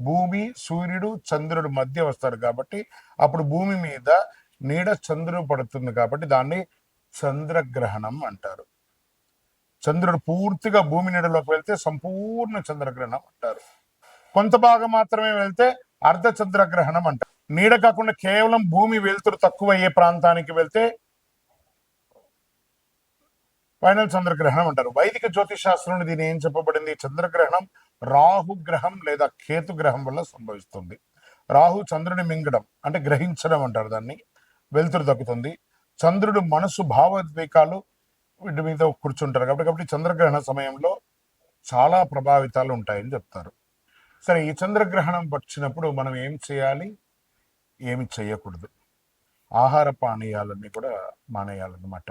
భూమి సూర్యుడు చంద్రుడు మధ్య వస్తారు కాబట్టి అప్పుడు భూమి మీద నీడ చంద్రుడు పడుతుంది కాబట్టి దాన్ని చంద్రగ్రహణం అంటారు. చంద్రుడు పూర్తిగా భూమి నీడలోకి వెళ్తే సంపూర్ణ చంద్రగ్రహణం అంటారు. కొంత భాగం మాత్రమే వెళ్తే అర్ధ చంద్రగ్రహణం అంటారు. నీడ కాకుండా కేవలం భూమి వెలుతురు తక్కువ అయ్యే ప్రాంతానికి వెళ్తే ఫైనల్ చంద్రగ్రహణం అంటారు. వైదిక జ్యోతిష్ శాస్త్రంలో దీని ఏం చెప్పబడింది? చంద్రగ్రహణం రాహుగ్రహం లేదా కేతుగ్రహం వల్ల సంభవిస్తుంది. రాహు చంద్రుని మింగడం అంటే గ్రహించడం అంటారు దాన్ని. వెలుతురు దక్కుతుంది చంద్రుడు మనసు భావోద్వేకాలు వీటి మీద కూర్చుంటారు కాబట్టి కాబట్టి చంద్రగ్రహణ సమయంలో చాలా ప్రభావితాలు ఉంటాయని చెప్తారు. సరే ఈ చంద్రగ్రహణం వచ్చినప్పుడు మనం ఏం చేయాలి? ఏమి చేయకూడదు. ఆహార పానీయాలన్నీ కూడా మానేయాలన్నమాట.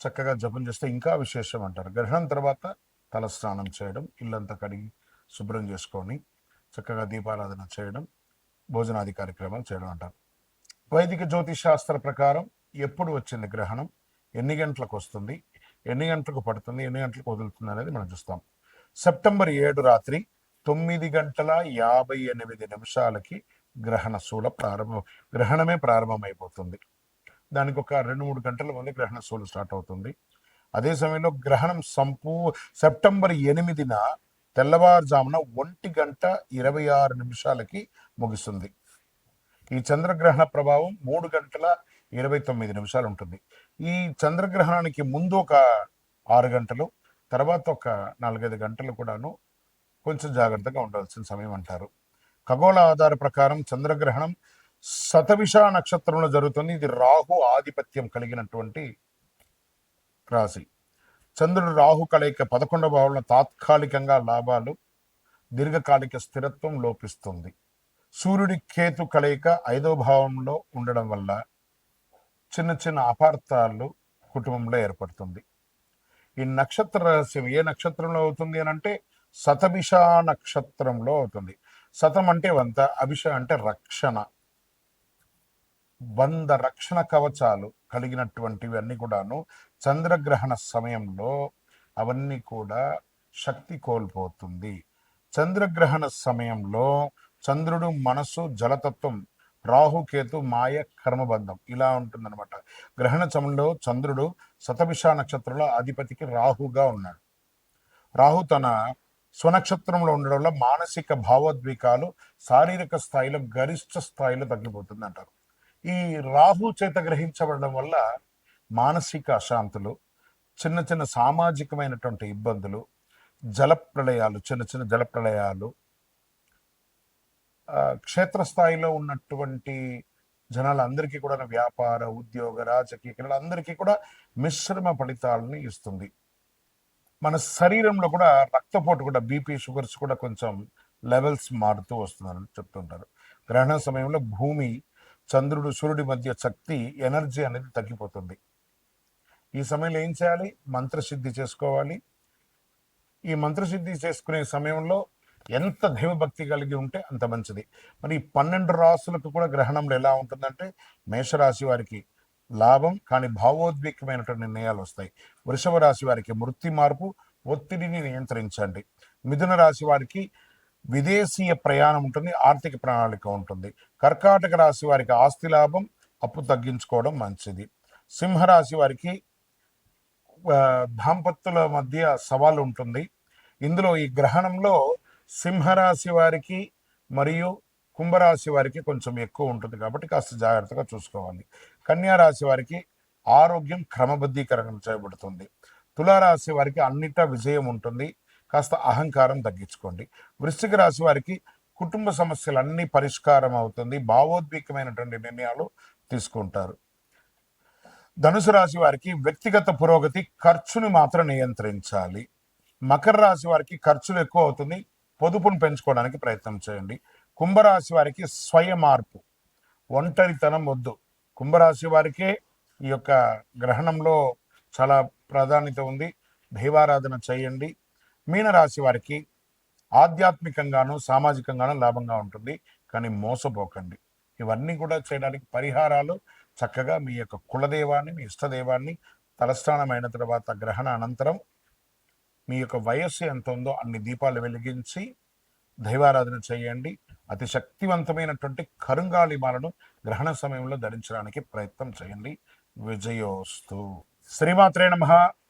చక్కగా జపం చేస్తే ఇంకా విశేషం అంటారు. గ్రహణం తర్వాత తలస్నానం చేయడం ఇల్లంతా కడిగి శుభ్రం చేసుకొని చక్కగా దీపారాధన చేయడం భోజనాది కార్యక్రమాలు చేయడం అంటారు. వైదిక జ్యోతిష్ శాస్త్ర ప్రకారం ఎప్పుడు వచ్చింది గ్రహణం? ఎన్ని గంటలకు వస్తుంది? ఎన్ని గంటలకు పడుతుంది? ఎన్ని గంటలకు వదులుతుంది అనేది మనం చూస్తాం. సెప్టెంబర్ ఏడు రాత్రి తొమ్మిది గంటల యాభై ఎనిమిది నిమిషాలకి గ్రహణ శూల ప్రారంభం గ్రహణమే ప్రారంభమైపోతుంది. దానికి ఒక రెండు మూడు గంటల ముందు గ్రహణ సోలు స్టార్ట్ అవుతుంది. అదే సమయంలో గ్రహణం సంపూ సెప్టెంబర్ ఎనిమిదిన తెల్లవారుజామున ఒంటి గంట ఇరవై ఆరు నిమిషాలకి ముగుస్తుంది. ఈ చంద్రగ్రహణ ప్రభావం మూడు గంటల ఇరవై తొమ్మిది నిమిషాలు ఉంటుంది ఈ చంద్రగ్రహణానికి ముందు ఒక ఆరు గంటలు తర్వాత ఒక నాలుగైదు గంటలు కూడాను కొంచెం జాగ్రత్తగా ఉండాల్సిన సమయం అంటారు. ఖగోళ ఆధార ప్రకారం చంద్రగ్రహణం శతవిష నక్షత్రంలో జరుగుతుంది. ఇది రాహు ఆధిపత్యం కలిగినటువంటి రాశి. చంద్రుడు రాహు కలయిక పదకొండవ భావంలో తాత్కాలికంగా లాభాలు దీర్ఘకాలిక స్థిరత్వం లోపిస్తుంది. సూర్యుడి కేతు కలయిక ఐదవ భావంలో ఉండడం వల్ల చిన్న చిన్న అపార్థాలు కుటుంబంలో ఏర్పడుతుంది. ఈ నక్షత్ర రహస్యం ఏ నక్షత్రంలో అవుతుంది అని అంటే శతభిష నక్షత్రంలో అవుతుంది. శతం అంటే వంత అభిష అంటే రక్షణ. వంద రక్షణ కవచాలు కలిగినటువంటివి అన్నీ కూడాను చంద్రగ్రహణ సమయంలో అవన్నీ కూడా శక్తి కోల్పోతుంది. చంద్రగ్రహణ సమయంలో చంద్రుడు మనసు జలతత్వం రాహుకేతు మాయ కర్మబంధం ఇలా ఉంటుందన్నమాట. గ్రహణ సమయంలో చంద్రుడు శతభిష నక్షత్రంలో అధిపతికి రాహుగా ఉన్నాడు. రాహు తన స్వనక్షత్రంలో ఉండడం వల్ల మానసిక భావోద్వేగాలు శారీరక స్థాయిలో గరిష్ట స్థాయిలో తగ్గిపోతుంది అంటారు ఈ రాహు చేత గ్రహించబడడం వల్ల మానసిక అశాంతులు చిన్న చిన్న సామాజికమైనటువంటి ఇబ్బందులు జల ప్రళయాలు చిన్న చిన్న జలప్రళయాలు క్షేత్రస్థాయిలో ఉన్నటువంటి జనాలందరికీ కూడా వ్యాపార ఉద్యోగ రాజకీయ క్రీడలందరికీ కూడా మిశ్రమ ఫలితాలను ఇస్తుంది. మన శరీరంలో కూడా రక్తపోటు కూడా బీపీ షుగర్స్ కూడా కొంచెం లెవెల్స్ మారుతూ వస్తుందని చెప్తుంటారు. గ్రహణ సమయంలో భూమి చంద్రుడు సూర్యుడి మధ్య శక్తి ఎనర్జీ అనేది తగ్గిపోతుంది. ఈ సమయంలో ఏం చేయాలి? మంత్రసిద్ధి చేసుకోవాలి. ఈ మంత్రసిద్ధి చేసుకునే సమయంలో ఎంత దైవభక్తి కలిగి ఉంటే అంత మంచిది. మరి ఈ పన్నెండు రాసులకు కూడా గ్రహణంలో ఎలా ఉంటుందంటే మేషరాశి వారికి లాభం కానీ భావోద్వేగమైనటువంటి నిర్ణయాలు వస్తాయి. వృషభ రాశి వారికి మృతి మార్పు ఒత్తిడిని నియంత్రించండి. మిథున రాశి వారికి విదేశీయ ప్రయాణం ఉంటుంది ఆర్థిక ప్రణాళిక ఉంటుంది. కర్కాటక రాశి వారికి ఆస్తి లాభం అప్పు తగ్గించుకోవడం మంచిది. సింహరాశి వారికి దాంపత్యుల మధ్య సవాలు ఉంటుంది. ఇందులో ఈ గ్రహణంలో సింహరాశి వారికి మరియు కుంభరాశి వారికి కొంచెం ఎక్కువ ఉంటుంది కాబట్టి కాస్త జాగ్రత్తగా చూసుకోవాలి. కన్యారాశి వారికి ఆరోగ్యం క్రమబద్ధీకరణ చేయబడుతుంది. తులారాశి వారికి అన్నిటా విజయం ఉంటుంది. కాస్త అహంకారం తగ్గించుకోండి. వృశ్చిక రాశి వారికి కుటుంబ సమస్యలన్నీ పరిష్కారం అవుతుంది. భావోద్వేగమైనటువంటి నిర్ణయాలు తీసుకుంటారు. ధనుసు రాశి వారికి వ్యక్తిగత పురోగతి ఖర్చుని మాత్రం నియంత్రించాలి. మకర రాశి వారికి ఖర్చులు ఎక్కువ అవుతుంది. పొదుపును పెంచుకోవడానికి ప్రయత్నం చేయండి. కుంభరాశి వారికి స్వయ మార్పు ఒంటరితనం వద్దు. కుంభరాశి వారికే ఈ యొక్క గ్రహణంలో చాలా ప్రాధాన్యత ఉంది. దైవారాధన చేయండి. మీనరాశి వారికి ఆధ్యాత్మికంగాను సామాజికంగాను లాభంగా ఉంటుంది. కానీ మోసపోకండి. ఇవన్నీ కూడా చేయడానికి పరిహారాలు చక్కగా మీ యొక్క కులదేవాన్ని మీ ఇష్టదేవాన్ని తలస్నానమైన తర్వాత గ్రహణ అనంతరం మీ యొక్క వయస్సు ఎంత ఉందో అన్ని దీపాలు వెలిగించి దైవారాధన చేయండి. అతి శక్తివంతమైనటువంటి కరుంగాలి మాలను గ్రహణ సమయంలో ధరించడానికి ప్రయత్నం చేయండి. విజయోస్తు. శ్రీమాత్రే నమ.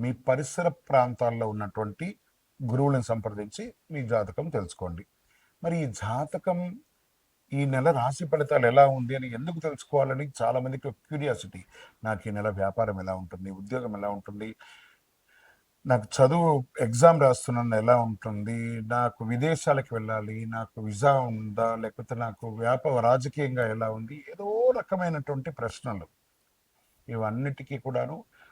మీ పరిసర ప్రాంతాల్లో ఉన్నటువంటి గురువులను సంప్రదించి మీ జాతకం తెలుసుకోండి. మరి ఈ జాతకం ఈ నెల రాశి ఫలితాలు ఎలా ఉంది అని ఎందుకు తెలుసుకోవాలని చాలామందికి క్యూరియాసిటీ. నాకు ఈ నెల వ్యాపారం ఎలా ఉంటుంది? ఉద్యోగం ఎలా ఉంటుంది? నాకు చదువు ఎగ్జామ్ రాస్తున్నాను ఎలా ఉంటుంది? నాకు విదేశాలకు వెళ్ళాలి నాకు విజా ఉందా? లేకపోతే నాకు వ్యాపార రాజకీయంగా ఎలా ఉంది? ఏదో రకమైనటువంటి ప్రశ్నలు. ఇవన్నిటికీ కూడాను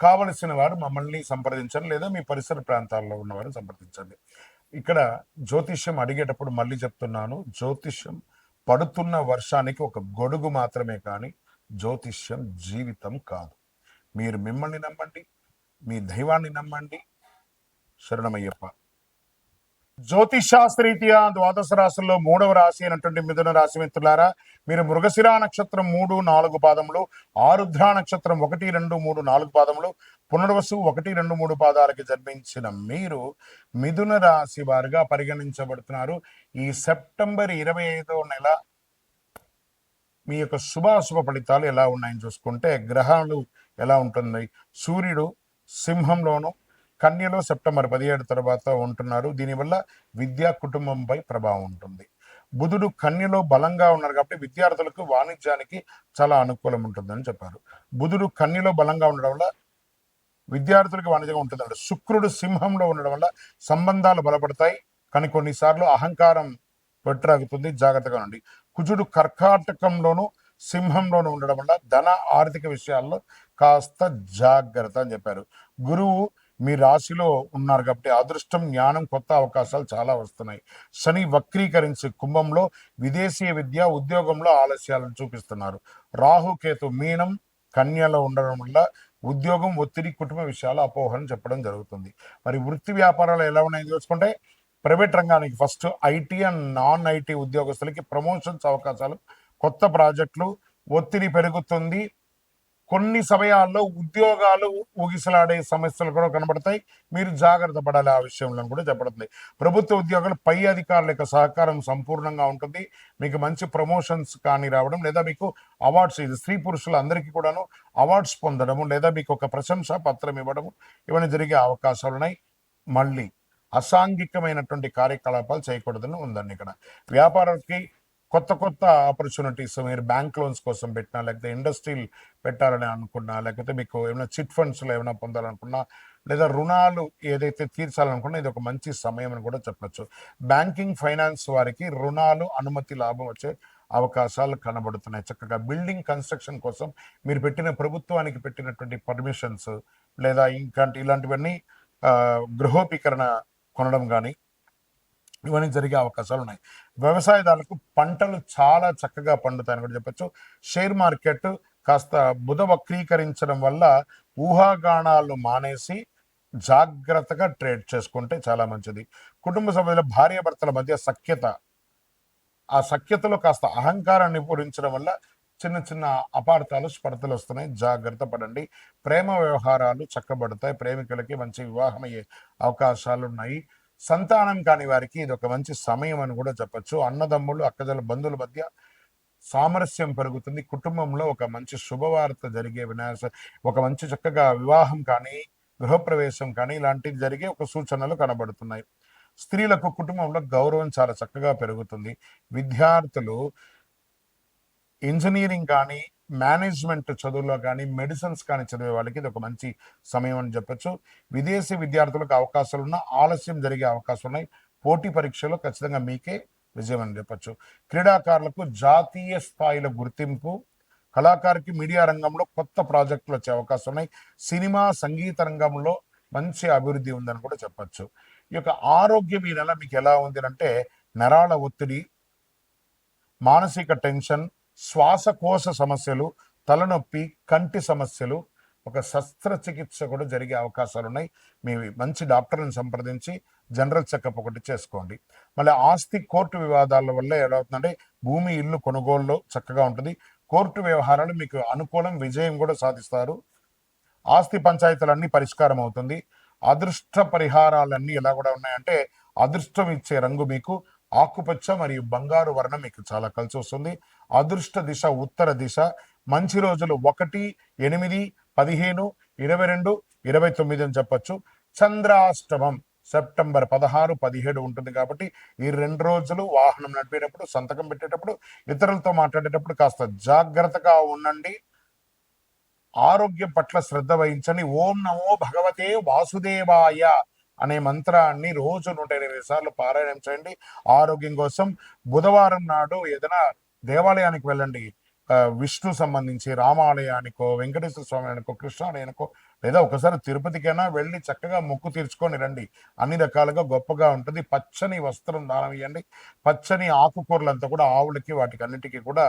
కావలసిన వారు మమ్మల్ని సంప్రదించండి లేదా మీ పరిసర ప్రాంతాల్లో ఉన్నవారు సంప్రదించండి. ఇక్కడ జ్యోతిష్యం అడిగేటప్పుడు మళ్ళీ చెప్తున్నాను. జ్యోతిష్యం పడుతున్న వర్షానికి ఒక గొడుగు మాత్రమే కానీ జ్యోతిష్యం జీవితం కాదు. మీరు మిమ్మల్ని నమ్మండి మీ దైవాన్ని నమ్మండి. శరణమయ్యప్ప. జ్యోతిషాస్త్రీత్యా ద్వాదశ రాశుల్లో మూడవ రాశి అయినటువంటి మిథున రాశి మిత్రులారా మీరు మృగశిరా నక్షత్రం మూడు నాలుగు పాదములు ఆరుద్ర నక్షత్రం ఒకటి రెండు మూడు నాలుగు పాదములు పునర్వసు ఒకటి రెండు మూడు పాదాలకి జన్మించిన మీరు మిథున రాశి వారుగా పరిగణించబడుతున్నారు. ఈ సెప్టెంబర్ ఇరవై ఐదో నెల మీ యొక్క శుభాశుభ ఫలితాలు ఎలా ఉన్నాయని చూసుకుంటే గ్రహాలు ఎలా ఉంటుంది సూర్యుడు సింహంలోను కన్యలో సెప్టెంబర్ పదిహేడు తర్వాత ఉంటున్నారు. దీనివల్ల విద్యా కుటుంబంపై ప్రభావం ఉంటుంది. బుధుడు కన్యలో బలంగా ఉన్నారు కాబట్టి విద్యార్థులకు వాణిజ్యానికి చాలా అనుకూలం ఉంటుందని చెప్పారు. బుధుడు కన్యలో బలంగా ఉండడం వల్ల విద్యార్థులకు వాణిజ్యం ఉంటుందండి శుక్రుడు సింహంలో ఉండడం వల్ల సంబంధాలు బలపడతాయి. కానీ కొన్నిసార్లు అహంకారం పెట్టరాగుతుంది. జాగ్రత్తగా ఉండండి. కుజుడు కర్కాటకంలోను సింహంలోనూ ఉండడం వల్ల ధన ఆర్థిక విషయాల్లో కాస్త జాగ్రత్త అని చెప్పారు. గురువు మీ రాశిలో ఉన్నారు కాబట్టి అదృష్టం జ్ఞానం కొత్త అవకాశాలు చాలా వస్తున్నాయి. శని వక్రీకరించి కుంభంలో విదేశీయ విద్య ఉద్యోగంలో ఆలస్యాలను చూపిస్తున్నారు. రాహుకేతు మీనం కన్యలో ఉండడం వల్ల ఉద్యోగం ఒత్తిడి కుటుంబ విషయాలు అపోహను చెప్పడం జరుగుతుంది. మరి వృత్తి వ్యాపారాలు ఎలా ఉన్నాయని చూసుకుంటే ప్రైవేట్ రంగానికి first IT and non IT ఉద్యోగస్తులకి ప్రమోషన్స్ అవకాశాలు కొత్త ప్రాజెక్టులు ఒత్తిడి పెరుగుతుంది. కొన్ని సమయాల్లో ఉద్యోగాలు ఊగిసలాడే సమస్యలు కూడా కనబడతాయి. మీరు జాగ్రత్త పడాలి ఆ విషయంలో కూడా చెప్పబడుతుంది. ప్రభుత్వ ఉద్యోగాలు పై అధికారుల యొక్క సహకారం సంపూర్ణంగా ఉంటుంది. మీకు మంచి ప్రమోషన్స్ కానీ రావడం లేదా మీకు అవార్డ్స్ ఇది స్త్రీ పురుషులు అందరికీ కూడాను అవార్డ్స్ పొందడము లేదా మీకు ఒక ప్రశంసా పత్రం ఇవ్వడము ఇవన్నీ జరిగే అవకాశాలు ఉన్నాయి. మళ్ళీ అసాంఘికమైనటువంటి కార్యకలాపాలు చేయకూడదని ఉందండి ఇక్కడ. వ్యాపారానికి కొత్త కొత్త ఆపర్చునిటీస్ మీరు బ్యాంక్ లోన్స్ కోసం పెట్టినా లేకపోతే ఇండస్ట్రీలు పెట్టాలని అనుకున్నా లేకపోతే మీకు ఏమైనా చిట్ ఫండ్స్లో ఏమైనా పొందాలనుకున్నా లేదా రుణాలు ఏదైతే తీర్చాలనుకున్నా ఇది ఒక మంచి సమయం అని కూడా చెప్పచ్చు. బ్యాంకింగ్ ఫైనాన్స్ వారికి రుణాలు అనుమతి లాభం వచ్చే అవకాశాలు కనబడుతున్నాయి. చక్కగా బిల్డింగ్ కన్స్ట్రక్షన్ కోసం మీరు పెట్టిన ప్రభుత్వానికి పెట్టినటువంటి పర్మిషన్స్ లేదా ఇంకా ఇలాంటివన్నీ గృహోపీకరణ కొనడం కానీ ఇవన్నీ జరిగే అవకాశాలు ఉన్నాయి. వ్యవసాయదారులకు పంటలు చాలా చక్కగా పండుతాయని కూడా చెప్పచ్చు. షేర్ మార్కెట్ కాస్త బుధ వక్రీకరించడం వల్ల ఊహాగానాలు మానేసి జాగ్రత్తగా ట్రేడ్ చేసుకుంటే చాలా మంచిది. కుటుంబ సభ్యుల భార్యాభర్తల మధ్య సఖ్యత ఆ సఖ్యతలో కాస్త అహంకారాన్ని పూరించడం వల్ల చిన్న చిన్న అపార్థాలు స్పర్ధలు వస్తున్నాయి. జాగ్రత్త పడండి. ప్రేమ వ్యవహారాలు చక్కబడతాయి. ప్రేమికులకి మంచి వివాహమయ్యే అవకాశాలు ఉన్నాయి సంతానం కాని వారికి ఇది ఒక మంచి సమయం అని కూడా చెప్పచ్చు. అన్నదమ్ములు అక్కజల బంధువుల మధ్య సామరస్యం పెరుగుతుంది. కుటుంబంలో ఒక మంచి శుభవార్త జరిగే వినాశ ఒక మంచి చక్కగా వివాహం కానీ గృహప్రవేశం కానీ ఇలాంటివి జరిగే ఒక సూచనలు కనబడుతున్నాయి. స్త్రీలకు కుటుంబంలో గౌరవం చాలా చక్కగా పెరుగుతుంది. విద్యార్థులు ఇంజనీరింగ్ కానీ మేనేజ్మెంట్ చదువుల్లో కానీ మెడిసిన్స్ కానీ చదివే వాళ్ళకి ఇది ఒక మంచి సమయం అని చెప్పొచ్చు. విదేశీ విద్యార్థులకు అవకాశాలు ఉన్న ఆలస్యం జరిగే అవకాశాలు ఉన్నాయి పోటీ పరీక్షలో ఖచ్చితంగా మీకే విజయం అని చెప్పొచ్చు. క్రీడాకారులకు జాతీయ స్థాయిలో గుర్తింపు కళాకారుకి మీడియా రంగంలో కొత్త ప్రాజెక్టులు వచ్చే అవకాశం ఉన్నాయి సినిమా సంగీత రంగంలో మంచి అభివృద్ధి ఉందని కూడా చెప్పచ్చు. ఈ యొక్క ఆరోగ్యం ఈ నెల మీకు ఎలా ఉంది అంటే నరాల ఒత్తిడి మానసిక టెన్షన్ శ్వాసకోశ సమస్యలు తలనొప్పి కంటి సమస్యలు ఒక శస్త్రచికిత్స కూడా జరిగే అవకాశాలు ఉన్నాయి మీ మంచి డాక్టర్ని సంప్రదించి జనరల్ చెకప్ ఒకటి చేసుకోండి. మళ్ళీ ఆస్తి కోర్టు వివాదాల వల్ల ఎలా అవుతుందంటే భూమి ఇల్లు కొనుగోలులో చక్కగా ఉంటుంది. కోర్టు వ్యవహారాలు మీకు అనుకూలం విజయం కూడా సాధిస్తారు. ఆస్తి పంచాయతీలన్నీ పరిష్కారం అవుతుంది. అదృష్ట పరిహారాలన్నీ ఎలా కూడా ఉన్నాయంటే అదృష్టం ఇచ్చే రంగు మీకు ఆకుపచ్చ మరియు బంగారు వర్ణం మీకు చాలా కలిసి వస్తుంది. అదృష్ట దిశ ఉత్తర దిశ. మంచి రోజులు ఒకటి ఎనిమిది పదిహేను ఇరవై రెండు ఇరవై తొమ్మిది అని చెప్పొచ్చు. చంద్రాష్టమం సెప్టెంబర్ పదహారు పదిహేడు ఉంటుంది కాబట్టి ఈ రెండు రోజులు వాహనం నడిపేటప్పుడు సంతకం పెట్టేటప్పుడు ఇతరులతో మాట్లాడేటప్పుడు కాస్త జాగ్రత్తగా ఉండండి. ఆరోగ్యం పట్ల శ్రద్ధ వహించండి. ఓం నమో భగవతే వాసుదేవాయ. అనే మంత్రాన్ని రోజు నూట ఎనిమిది సార్లు పారాయణం చేయండి. ఆరోగ్యం కోసం బుధవారం నాడు ఏదైనా దేవాలయానికి వెళ్ళండి. విష్ణు సంబంధించి రామాలయానికో వెంకటేశ్వర స్వామి అనుకో కృష్ణాలయానికో లేదా ఒకసారి తిరుపతికైనా వెళ్ళి చక్కగా మొక్కు తీర్చుకొని రండి. అన్ని రకాలుగా గొప్పగా ఉంటుంది. పచ్చని వస్త్రం దానం ఇవ్వండి పచ్చని ఆకుకూరలంతా కూడా ఆవులకి వాటికి అన్నిటికీ కూడా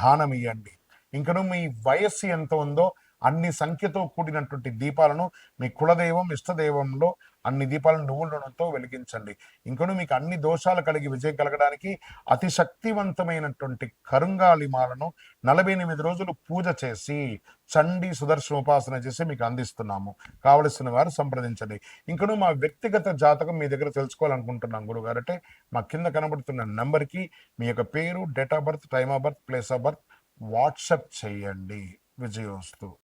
దానం ఇవ్వండి ఇంకను మీ వయస్సు ఎంత ఉందో అన్ని సంఖ్యతో కూడినటువంటి దీపాలను మీ కులదైవం ఇష్టదైవంలో అన్ని దీపాలను నువ్వుల నూనెతో వెలిగించండి. ఇంకను మీకు అన్ని దోషాలు కలిగి విజయం కలగడానికి అతి శక్తివంతమైనటువంటి కరుంగాలిమాలను నలభై ఎనిమిది రోజులు పూజ చేసి చండీ సుదర్శన ఉపాసన చేసి మీకు అందిస్తున్నాము. కావలసిన వారు సంప్రదించండి. ఇంకను మా వ్యక్తిగత జాతకం మీ దగ్గర తెలుసుకోవాలనుకుంటున్నాం గురుగారు. అంటే మా కింద కనబడుతున్న నెంబర్కి మీ యొక్క పేరు date of birth time of birth place of birth WhatsApp చేయండి. విజయోస్తు.